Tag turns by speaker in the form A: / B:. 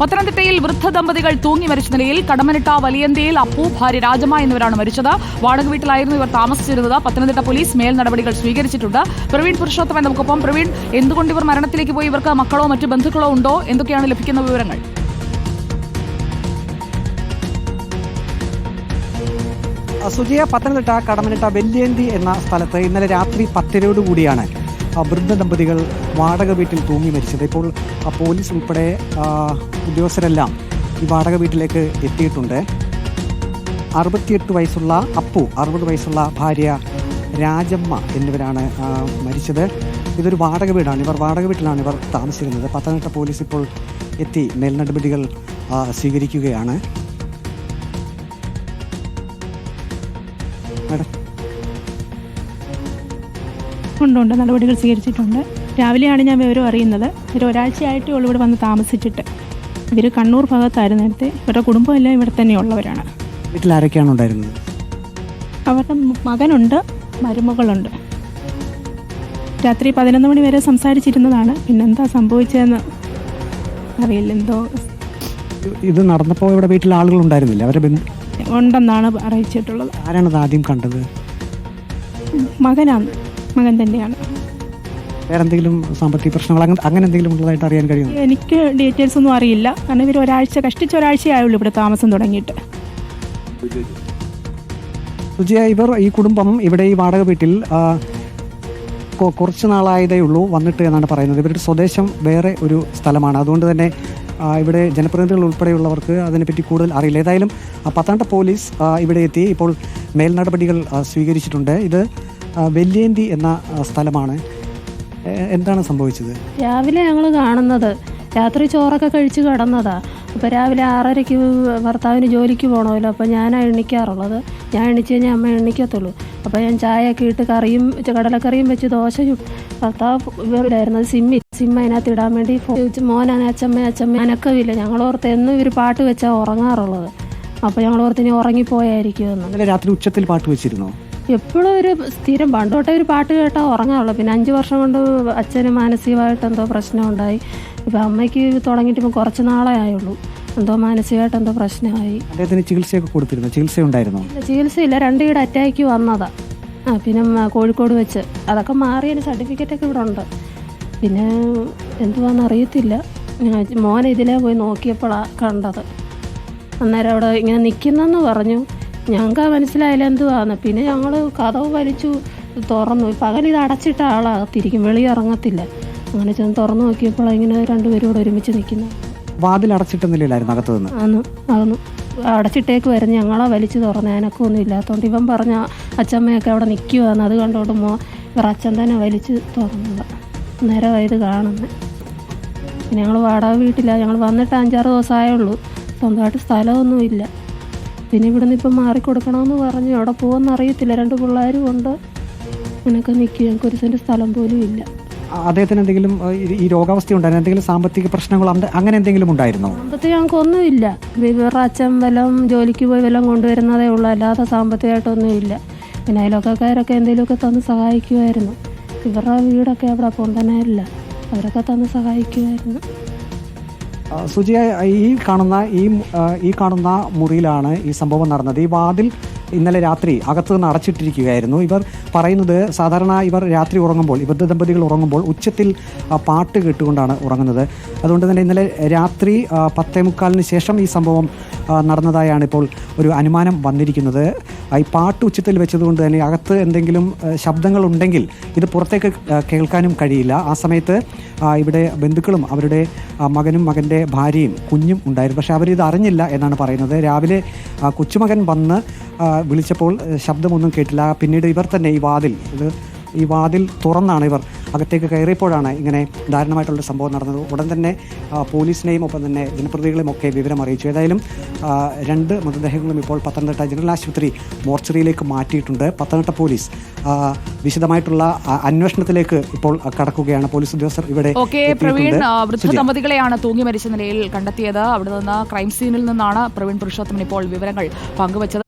A: പത്തനംതിട്ടയിൽ വൃദ്ധ ദമ്പതികൾ തൂങ്ങി മരിച്ച നിലയിൽ കടമനിട്ട വലിയന്തയിൽ അപ്പു ഭാര്യ രാജമ്മ എന്നിവരാണ് മരിച്ചത്. വാടക വീട്ടിലായിരുന്നു ഇവർ താമസിച്ചിരുന്നത്. പത്തനംതിട്ട പോലീസ് മേൽ നടപടികൾ സ്വീകരിച്ചിട്ടുണ്ട്. പ്രവീൺ പുരുഷോത്തമൻ നമുക്കൊപ്പം. പ്രവീൺ എന്തുകൊണ്ട് ഇവർ മരണത്തിലേക്ക് പോയി? ഇവർക്ക് മക്കളോ മറ്റു ബന്ധുക്കളോ ഉണ്ടോ? എന്തൊക്കെയാണ് ലഭിക്കുന്ന വിവരങ്ങൾ?
B: സുജയ പത്തനംതിട്ട കടമനിട്ട വെല്ലിയന്തി എന്ന സ്ഥലത്ത് ഇന്നലെ രാത്രി പത്തരയോട് കൂടിയാണ് ആ, വൃദ്ധ ദമ്പതികൾ വാടക വീട്ടിൽ തൂങ്ങി മരിച്ചത്. ഇപ്പോൾ പോലീസ് ഉൾപ്പെടെ ഉദ്യോഗസ്ഥരെല്ലാം ഈ വാടക വീട്ടിലേക്ക് എത്തിയിട്ടുണ്ട്. അറുപത്തിയെട്ട് വയസ്സുള്ള അപ്പു അറുപത് വയസ്സുള്ള ഭാര്യ രാജമ്മ എന്നിവരാണ് മരിച്ചത്. ഇതൊരു വാടക വീടാണ്. ഇവർ വാടക വീട്ടിലാണ് ഇവർ താമസിക്കുന്നത്. പത്തനംതിട്ട പോലീസ് ഇപ്പോൾ എത്തി മേൽനടപടികൾ സ്വീകരിക്കുകയാണ്. മാഡം
C: ഉണ്ട് നടപടികൾ സ്വീകരിച്ചിട്ടുണ്ട്. രാവിലെയാണ് ഞാൻ വിവരം അറിയുന്നത്. ഒരു ഒരാഴ്ചയായിട്ട് ഉള്ളൂ ഇവിടെ വന്ന് താമസിച്ചിട്ട്. ഇവർ കണ്ണൂർ ഭാഗത്തായിരുന്നു നേരത്തെ. ഇവരുടെ കുടുംബമെല്ലാം ഇവിടെ തന്നെയുള്ളവരാണ്.
B: വീട്ടിൽ ആരൊക്കെയാണ് ഉണ്ടായിരുന്നത്?
C: അവരുടെ മകനുണ്ട് മരുമകളുണ്ട്. രാത്രി പതിനൊന്ന് മണി വരെ സംസാരിച്ചിരുന്നതാണ്. പിന്നെന്താ സംഭവിച്ചതെന്ന് അറിയില്ല. എന്തോ
B: ഇത് നടന്നപ്പോൾ ഇവിടെ വീട്ടിൽ ആളുകൾ ഉണ്ടായിരുന്നില്ല? അവരെ
C: ഉണ്ടെന്നാണ് അറിയിച്ചിട്ടുള്ളത്.
B: ആരാണ് ആദ്യം കണ്ടത്?
C: മകനാണ്. മകൻ തന്നെയാണ്.
B: വേറെ എന്തെങ്കിലും സാമ്പത്തിക പ്രശ്നങ്ങൾ അങ്ങനെ അങ്ങനെ എന്തെങ്കിലും ഉള്ളതായിട്ട് അറിയാൻ കഴിയും
C: എനിക്ക് ഡീറ്റെയിൽസ് ഒന്നും അറിയില്ല. കാരണം ഇവർ ഒരാഴ്ച കഷ്ടിച്ച് ഒരാഴ്ചയായുള്ളൂ ഇവിടെ താമസം തുടങ്ങിയിട്ട്.
B: സുജിയ ഇവർ ഈ കുടുംബം ഇവിടെ ഈ വാടക വീട്ടിൽ കുറച്ച് നാളായതേ ഉള്ളൂ വന്നിട്ട് എന്നാണ് പറയുന്നത്. ഇവരുടെ സ്വദേശം വേറെ ഒരു സ്ഥലമാണ്. അതുകൊണ്ട് തന്നെ ഇവിടെ ജനപ്രതിനിധികൾ ഉൾപ്പെടെയുള്ളവർക്ക് അതിനെപ്പറ്റി കൂടുതൽ അറിയില്ല. ഏതായാലും പത്തനംതിട്ട പോലീസ് ഇവിടെ എത്തി. ഇപ്പോൾ മേൽനടപടികൾ സ്വീകരിച്ചിട്ടുണ്ട്. ഇത് വെല്ലിയന്തി എന്ന സ്ഥലമാണ്. എന്താണ് സംഭവിച്ചത്?
D: രാവിലെ ഞങ്ങൾ കാണുന്നത് രാത്രി ചോറൊക്കെ കഴിച്ച് കിടന്നതാ. അപ്പോൾ രാവിലെ ആറരയ്ക്ക് ഭർത്താവിന് ജോലിക്ക് പോകണമല്ലോ അപ്പോൾ ഞാനാണ് എണ്ണിക്കാറുള്ളത് ഞാൻ എണ്ണിച്ച് കഴിഞ്ഞാൽ അമ്മ എണ്ണിക്കത്തുള്ളൂ അപ്പോൾ ഞാൻ ചായയൊക്കെ ഇട്ട് കറിയും കടലക്കറിയും വെച്ച് ദോശ ഭർത്താവ് ഇവരായിരുന്നു സിമ്മി സിമ്മ അതിനകത്ത് ഇടാൻ വേണ്ടി മോനാണ് അച്ഛമ്മ അച്ചമ്മ അനക്കമില്ല ഞങ്ങളോർത്ത് എന്നും ഇവർ പാട്ട് വെച്ചാൽ ഉറങ്ങാറുള്ളത്. അപ്പോൾ ഞങ്ങളോർത്ത് ഇനി ഉറങ്ങിപ്പോയായിരിക്കുമെന്ന്.
B: രാത്രി ഉച്ചത്തിൽ പാട്ട് വെച്ചിരുന്നോ?
D: എപ്പോഴും ഒരു സ്ഥിരം പണ്ടോട്ടെ ഒരു പാട്ട് കേട്ടാൽ ഉറങ്ങാറുള്ളൂ. പിന്നെ അഞ്ച് വർഷം കൊണ്ട് അച്ഛന് മാനസികമായിട്ട് എന്തോ പ്രശ്നമുണ്ടായി. ഇപ്പം അമ്മയ്ക്ക് തുടങ്ങിയിട്ട് ഇപ്പം കുറച്ച് നാളേ ആയുള്ളൂ. എന്തോ മാനസികമായിട്ട് എന്തോ പ്രശ്നമായി.
B: അദ്ദേഹത്തിന് ചികിത്സയൊക്കെ കൊടുത്തിരുന്നു? ചികിത്സ ഉണ്ടായിരുന്നു
D: ചികിത്സയില്ല. രണ്ട് ഈട് അറ്റാക്ക് വന്നതാ. ആ പിന്നെ കോഴിക്കോട് വെച്ച്. അതൊക്കെ മാറി അതിന് സർട്ടിഫിക്കറ്റൊക്കെ ഇവിടെ ഉണ്ട്. പിന്നെ എന്തുവാന്ന് അറിയത്തില്ല. മോനെ ഇതിലേ പോയി നോക്കിയപ്പോഴാണ് കണ്ടത്. അന്നേരം അവിടെ ഇങ്ങനെ നിൽക്കുന്നെന്ന് പറഞ്ഞു. ഞങ്ങൾക്ക് മനസ്സിലായില്ല എന്തുവാന്ന്. പിന്നെ ഞങ്ങൾ കഥവ് വലിച്ചു തുറന്നു. പകൽ ഇത് അടച്ചിട്ട ആളാകത്തിരിക്കും. വെളി ഇറങ്ങത്തില്ല. അങ്ങനെ ചെന്ന് തുറന്നു നോക്കിയപ്പോൾ ഇങ്ങനെ രണ്ടുപേരും കൂടെ ഒരുമിച്ച് നിൽക്കുന്നു.
B: വാതിൽ അടച്ചിട്ട നിലയിലായിരുന്നു അന്ന് നിന്ന്?
D: ആന്ന് ആന്നു അടച്ചിട്ടേക്ക് വരുന്ന ഞങ്ങളെ വലിച്ചു തുറന്ന്. എനക്കൊന്നും ഇല്ലാത്തതുകൊണ്ട് ഇവൻ പറഞ്ഞ അച്ചമ്മയൊക്കെ അവിടെ നിൽക്കുവാന്ന് അത് കണ്ടോണ്ട് മോ ഇവർ അച്ഛൻ തന്നെ വലിച്ചു തുറന്നത്. നേരമായത് കാണുന്നത് പിന്നെ ഞങ്ങൾ വാടക വീട്ടില്ല ഞങ്ങൾ വന്നിട്ട് അഞ്ചാറ് ദിവസമായുള്ളൂ സ്വന്തമായിട്ട് സ്ഥലമൊന്നും പിന്നെ ഇവിടുന്ന് ഇപ്പം മാറിക്കൊടുക്കണമെന്ന് പറഞ്ഞു. അവിടെ പോകുമെന്ന് അറിയത്തില്ല. രണ്ട് പിള്ളേരും ഉണ്ട്. അങ്ങനെയൊക്കെ നിൽക്കും ഞങ്ങൾക്ക് ഒരു സെന്റ് സ്ഥലം പോലും ഇല്ല.
B: അദ്ദേഹത്തിന് എന്തെങ്കിലും ഈ- രോഗാവസ്ഥ ഉണ്ടായിരുന്നു? എന്തെങ്കിലും സാമ്പത്തിക പ്രശ്നങ്ങൾ അങ്ങനെ എന്തെങ്കിലും ഉണ്ടായിരുന്നോ?
D: സാമ്പത്തികം ഞങ്ങൾക്കൊന്നുമില്ല വേറെ അച്ഛൻ വല്ലതും ജോലിക്ക് പോയി വല്ലതും കൊണ്ടുവരുന്നതേ ഉള്ളൂ. അല്ലാതെ സാമ്പത്തികമായിട്ടൊന്നുമില്ല പിന്നെ അയലോക്കാരൊക്കെ എന്തെങ്കിലുമൊക്കെ തന്ന് സഹായിക്കുമായിരുന്നു. ഇവരുടെ വീടൊക്കെ അവിടെ പൊന്തനല്ല അവരൊക്കെ തന്ന് സഹായിക്കുമായിരുന്നു.
B: സുജിയ ഈ കാണുന്ന ഈ ഈ കാണുന്ന മുറിയിലാണ് ഈ സംഭവം നടന്നത്. ഈ വാതിൽ ഇന്നലെ രാത്രി അകത്തു നിന്ന് അടച്ചിട്ടിരിക്കുകയായിരുന്നു. ഇവർ പറയുന്നത് സാധാരണ ഇവർ രാത്രി ഉറങ്ങുമ്പോൾ ഇവരുടെ ദമ്പതികൾ ഉറങ്ങുമ്പോൾ ഉച്ചത്തിൽ പാട്ട് കേട്ടുകൊണ്ടാണ് ഉറങ്ങുന്നത്. അതുകൊണ്ട് തന്നെ ഇന്നലെ രാത്രി പത്തേ മുക്കാലിന് ശേഷം ഈ സംഭവം നടന്നതായാണ് ഇപ്പോൾ ഒരു അനുമാനം വന്നിരിക്കുന്നത്. ഈ പാട്ട് ഉച്ചത്തിൽ വെച്ചതുകൊണ്ട് തന്നെ അകത്ത് എന്തെങ്കിലും ശബ്ദങ്ങളുണ്ടെങ്കിൽ ഇത് പുറത്തേക്ക് കേൾക്കാനും കഴിയില്ല. ആ സമയത്ത് ഇവിടെ ബന്ധുക്കളും അവരുടെ മകനും മകന്റെ ഭാര്യയും കുഞ്ഞും ഉണ്ടായിരുന്നു. പക്ഷേ അവരിത് അറിഞ്ഞില്ല എന്നാണ് പറയുന്നത്. രാവിലെ കൊച്ചുമകൻ വന്ന് വിളിച്ചപ്പോൾ ശബ്ദമൊന്നും കേട്ടില്ല. പിന്നീട് ഇവർ തന്നെ ഈ വാതിൽ ഇത് ഈ വാതിൽ തുറന്നാണ് ഇവർ അകത്തേക്ക് കയറിയപ്പോഴാണ് ഇങ്ങനെ ദാരുണമായിട്ടുള്ള സംഭവം നടന്നത്. ഉടൻ തന്നെ പോലീസിനെയും ഒപ്പം തന്നെ ജനപ്രതികളെയും ഒക്കെ വിവരം അറിയിച്ചു. ഏതായാലും രണ്ട് മൃതദേഹങ്ങളും ഇപ്പോൾ പത്തനംതിട്ട ജനറൽ ആശുപത്രി മോർച്ചറിയിലേക്ക് മാറ്റിയിട്ടുണ്ട്. പത്തനംതിട്ട പോലീസ് വിശദമായിട്ടുള്ള അന്വേഷണത്തിലേക്ക് ഇപ്പോൾ കടക്കുകയാണ്. പോലീസ് ഉദ്യോഗസ്ഥർ ഇവിടെ
A: പ്രവീൺ വൃദ്ധ ദമ്പതികളെയാണ് തൂങ്ങി മരിച്ച നിലയിൽ കണ്ടെത്തിയത്. അവിടെ നിന്ന് ക്രൈം സീനിൽ നിന്നാണ് പ്രവീൺ പുരുഷോത്തമൻ ഇപ്പോൾ വിവരങ്ങൾ പങ്കുവച്ചത്.